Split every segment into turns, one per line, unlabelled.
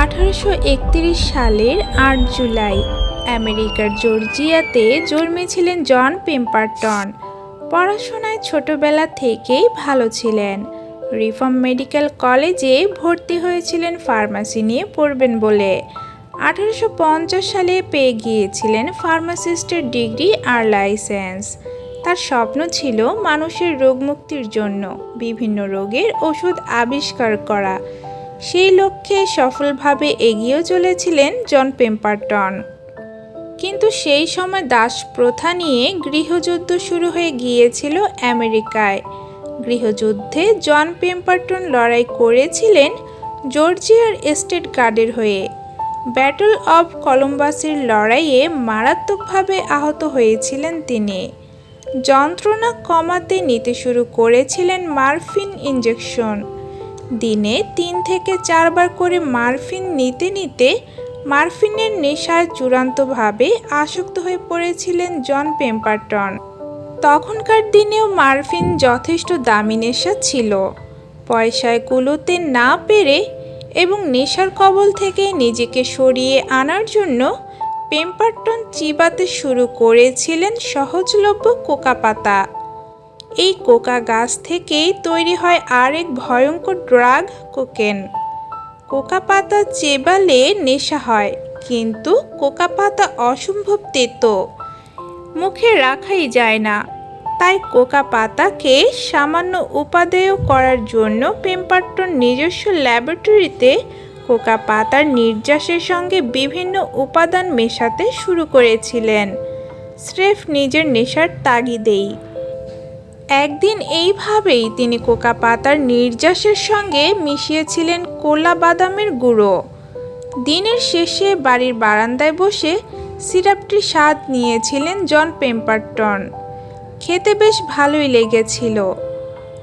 আঠারোশো একত্রিশ সালের আট জুলাই, আমেরিকার জর্জিয়াতে জন্মেছিলেন জন পেম্পারটন। পড়াশোনায় ছোটবেলা থেকেই ভালো ছিলেন। রিফর্ম মেডিকেল কলেজে ভর্তি হয়েছিলেন ফার্মাসি নিয়ে পড়বেন বলে। আঠারোশো পঞ্চাশ সালে পেয়ে গিয়েছিলেন ফার্মাসিস্টের ডিগ্রি আর লাইসেন্স। তার স্বপ্ন ছিল মানুষের রোগমুক্তির জন্য বিভিন্ন রোগের ওষুধ আবিষ্কার করা। সেই লক্ষ্যে সফলভাবে এগিয়েও চলেছিলেন জন পেম্পারটন। কিন্তু সেই সময় দাস প্রথা নিয়ে গৃহযুদ্ধ শুরু হয়ে গিয়েছিল আমেরিকায়। গৃহযুদ্ধে জন পেম্পারটন লড়াই করেছিলেন জর্জিয়ার এস্টেট গার্ডের হয়ে। ব্যাটল অব কলম্বাসের লড়াইয়ে মারাত্মকভাবে আহত হয়েছিলেন তিনি। যন্ত্রণা কমাতে নিতে শুরু করেছিলেন মারফিন ইঞ্জেকশন দিনে তিন থেকে চারবার করে মারফিন নিতে নিতে মারফিনের নেশায় চূড়ান্তভাবে আসক্ত হয়ে পড়েছিলেন জন পেম্পারটন। তখনকার দিনেও মারফিন যথেষ্ট দামি নেশা ছিল। পয়সায় কুলোতে না পেরে এবং নেশার কবল থেকে নিজেকে সরিয়ে আনার জন্য পেম্পারটন চিবাতে শুরু করেছিলেন সহজলভ্য কোকা পাতা এই কোকা গাছ থেকেই তৈরি হয় আরেক ভয়ঙ্কর ড্রাগ কোকেন। কোকা পাতা চেবালে নেশা হয়, কিন্তু কোকা পাতা অসম্ভব তেতো। মুখে রাখাই যায় না। তাই কোকা পাতাকে সামান্য উপাদেয় করার জন্য পেম্পারটন নিজস্ব ল্যাবরেটরিতে কোকা পাতার নির্যাসের সঙ্গে বিভিন্ন উপাদান মেশাতে শুরু করেছিলেন। স্রেফ নিজের নেশার তাগিদেই। একদিন এইভাবেই তিনি কোকা পাতার নির্যাসের সঙ্গে মিশিয়েছিলেন কোলা বাদামের গুঁড়ো। দিনের শেষে বাড়ির বারান্দায় বসে সিরাপটির স্বাদ নিয়েছিলেন জন পেম্পারটন। খেতে বেশ ভালোই লেগেছিল।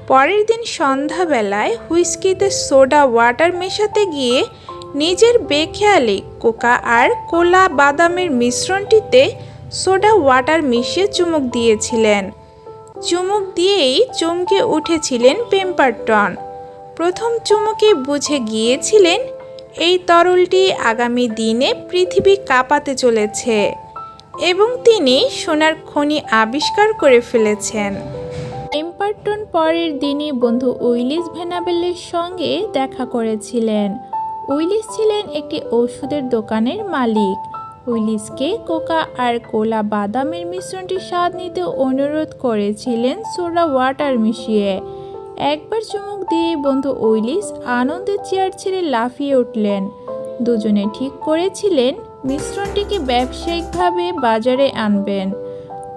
পরের দিন সন্ধ্যাবেলায় হুইস্কিতে সোডা ওয়াটার মেশাতে গিয়ে নিজের বেখেয়ালে কোকা আর কোলা বাদামের মিশ্রণটিতে সোডা ওয়াটার মিশিয়ে চুমুক দিয়েছিলেন। চুমুক দিয়েই চমকে উঠেছিলেন পেম্পারটন। প্রথম চুমুকে বুঝে গিয়েছিলেন, এই তরলটি আগামী দিনে পৃথিবী কাঁপাতে চলেছে এবং তিনি সোনার খনি আবিষ্কার করে ফেলেছেন। পেম্পারটন পরের দিনই বন্ধু উইলিস ভেনাবেলের সঙ্গে দেখা করেছিলেন। উইলিস ছিলেন একটি ওষুধের দোকানের মালিক। উইলিসকে কোকা আর কোলা বাদামের মিশ্রণটি স্বাদ নিতে অনুরোধ করেছিলেন সোডা ওয়াটার মিশিয়ে। একবার চুমুক দিয়ে বন্ধু উইলিস আনন্দে চেয়ার ছেড়ে লাফিয়ে উঠলেন। দুজনে ঠিক করেছিলেন মিশ্রণটিকে ব্যবসায়িকভাবে বাজারে আনবেন।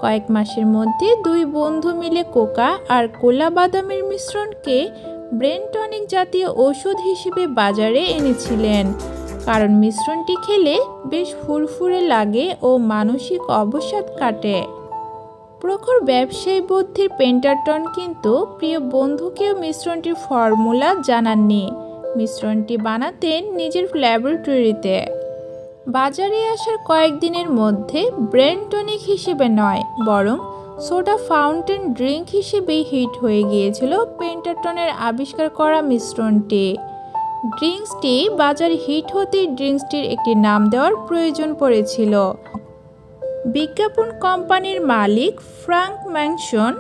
কয়েক মাসের মধ্যে দুই বন্ধু মিলে কোকা আর কোলা বাদামের মিশ্রণকে ব্রেন টনিক জাতীয় ওষুধ হিসেবে বাজারে এনেছিলেন। কারণ মিশ্রণটি খেলে বেশ ফুরফুরে লাগে ও মানসিক অবসাদ কাটে। প্রখর ব্যবসায়ী বুদ্ধির পেন্টারটন কিন্তু প্রিয় বন্ধুকেও মিশ্রণটির ফর্মুলা জানাননি। মিশ্রণটি বানাতেন নিজের ল্যাবরেটরিতে। বাজারে আসার কয়েকদিনের মধ্যে ব্রেন টনিক হিসেবে নয়, বরং সোডা ফাউন্টেন ড্রিঙ্ক হিসেবেই হিট হয়ে গিয়েছিল পেন্টারটনের আবিষ্কার করা মিশ্রণটি। ড্রিঙ্কসটি বাজার হিট হতেই ড্রিঙ্কসটির একটি নাম দেওয়ার প্রয়োজন পড়েছিল। বিজ্ঞাপন কোম্পানির মালিক ফ্রাঙ্ক ম্যানসন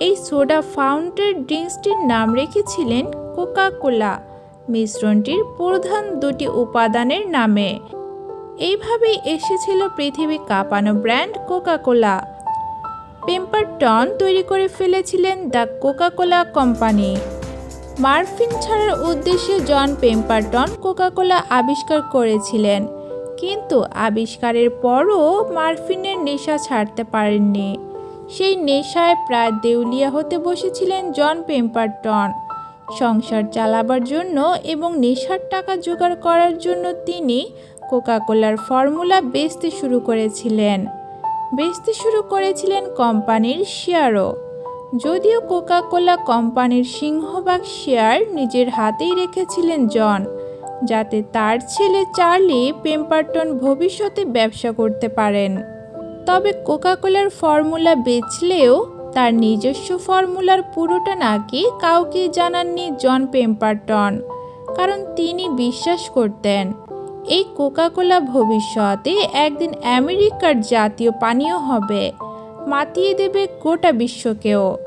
এই সোডা ফাউন্টেন ড্রিঙ্কসটির নাম রেখেছিলেন কোকা কোলা মিশ্রণটির প্রধান দুটি উপাদানের নামে। এইভাবেই এসেছিল পৃথিবী কাঁপানো ব্র্যান্ড কোকা কোলা পেম্পারটন তৈরি করে ফেলেছিলেন the Coca Cola company. Morphine ছাড়ার উদ্দেশ্যে জন পেম্পারটন কোকাকোলা আবিষ্কার করেছিলেন। কিন্তু আবিষ্কারের পরও মার্ফিনের নেশা ছাড়তে পারেননি। সেই নেশায় প্রায় দেউলিয়া হতে বসেছিলেন জন পেম্পারটন। সংসার চালাবার জন্য এবং নেশার টাকা জোগাড় করার জন্য তিনি কোকাকোলার ফর্মুলা বেচতে শুরু করেছিলেন। বেচতে শুরু করেছিলেন কোম্পানির শেয়ারও। যদিও কোকা কোলা কোম্পানির সিংহভাগ শেয়ার নিজের হাতেই রেখেছিলেন জন, যাতে তার ছেলে চার্লি পেম্পারটন ভবিষ্যতে ব্যবসা করতে পারেন। তবে কোকা কোলার ফর্মুলা বেচলেও তার নিজস্ব ফর্মুলার পুরোটা নাকি কাউকে জানাননি জন পেম্পারটন, কারণ তিনি বিশ্বাস করতেন, এই কোকাকোলা ভবিষ্যতে একদিন আমেরিকার জাতীয় পানীয় হবে। মাতিয়ে দেবে গোটা বিশ্বকেও।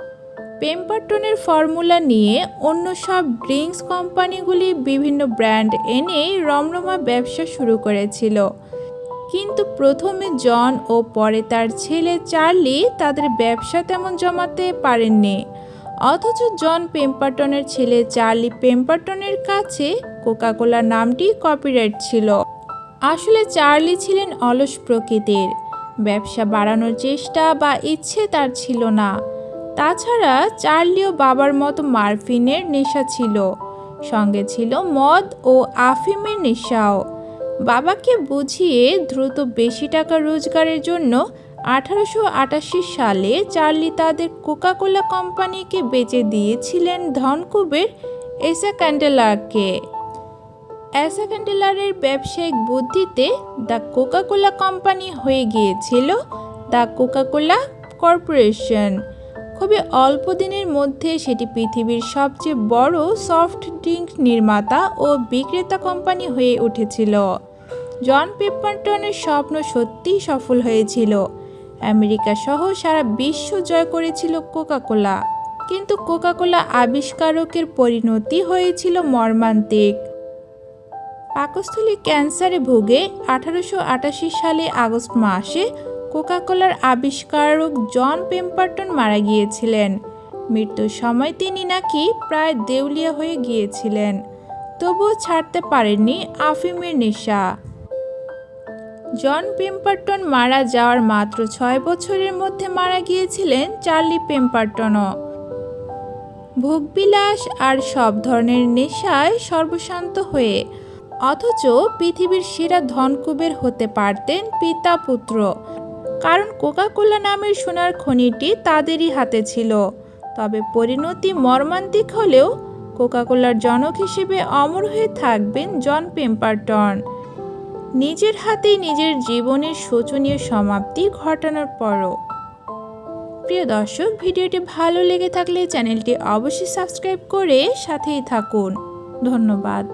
পেম্পারটনের ফর্মুলা নিয়ে অন্য সব ড্রিঙ্কস কোম্পানিগুলি বিভিন্ন ব্র্যান্ড এনে রমরমা ব্যবসা শুরু করেছিল। কিন্তু প্রথমে জন ও পরে তার ছেলে চার্লি তাদের ব্যবসা তেমন জমাতে পারেননি। অথচ জন পেম্পারটনের ছেলে চার্লি পেম্পারটনের কাছে কোকাকোলা নামটি কপিরাইট ছিল। আসলে চার্লি ছিলেন অলস প্রকৃতির। ব্যবসা বাড়ানোর চেষ্টা বা ইচ্ছে তার ছিল না। তাছাড়া চার্লিও বাবার মতো মারফিনের নেশা ছিল। সঙ্গে ছিল মদ ও আফিমের নেশাও। বাবাকে বুঝিয়ে দ্রুত বেশি টাকা রোজগারের জন্য আঠারোশো আটাশি সালে চার্লি তাদের কোকাকোলা কোম্পানিকে বেচে দিয়েছিলেন ধনকুবের এসা ক্যান্ডেলারকে। অ্যাসা ক্যান্ডেলারের ব্যবসায়িক বুদ্ধিতে দ্য কোকাকোলা কোম্পানি হয়ে গিয়েছিল দ্য কোকাকোলা কর্পোরেশন। খুবই অল্প দিনের মধ্যে সেটি পৃথিবীর সবচেয়ে বড় সফট ড্রিঙ্ক নির্মাতা ও বিক্রেতা কোম্পানি হয়ে উঠেছিল। জন পেপারটনের স্বপ্ন সত্যিই সফল হয়েছিল। আমেরিকা সহ সারা বিশ্ব জয় করেছিল কোকাকোলা। কিন্তু কোকাকোলা আবিষ্কারকের পরিণতি হয়েছিল মর্মান্তিক। পাকস্থলী ক্যান্সারে ভোগে আঠারোশো আটাশি সালে আগস্ট মাসে কোকাকোলার আবিষ্কারক জন পেম্পারটন মারা গিয়েছিলেন। মৃত্যুর সময় তিনি নাকি প্রায় দেউলিয়া হয়ে গিয়েছিলেন। তবুও ছাড়তে পারেননি আফিমের নেশা। জন পেম্পারটন মারা যাওয়ার মাত্র ছয় বছরের মধ্যে মারা গিয়েছিলেন চার্লি পেম্পারটনও। ভোগবিলাস আর সব ধরনের নেশায় সর্বশান্ত হয়ে অথচ পৃথিবীর সেরা ধনকুবের হতে পারতেন পিতা পুত্র। কারণ কোকাকোলা নামের সোনার খনিটি তাদেরই হাতে ছিল। তবে পরিণতি মর্মান্তিক হলেও কোকাকোলার জনক হিসেবে অমর হয়ে থাকবেন জন পেম্পারটন। নিজের হাতেই নিজের জীবনের শোচনীয় সমাপ্তি ঘটানোর পরও। প্রিয় দর্শক, ভিডিওটি ভালো লেগে থাকলে চ্যানেলটি অবশ্যই সাবস্ক্রাইব করে সাথেই থাকুন। ধন্যবাদ।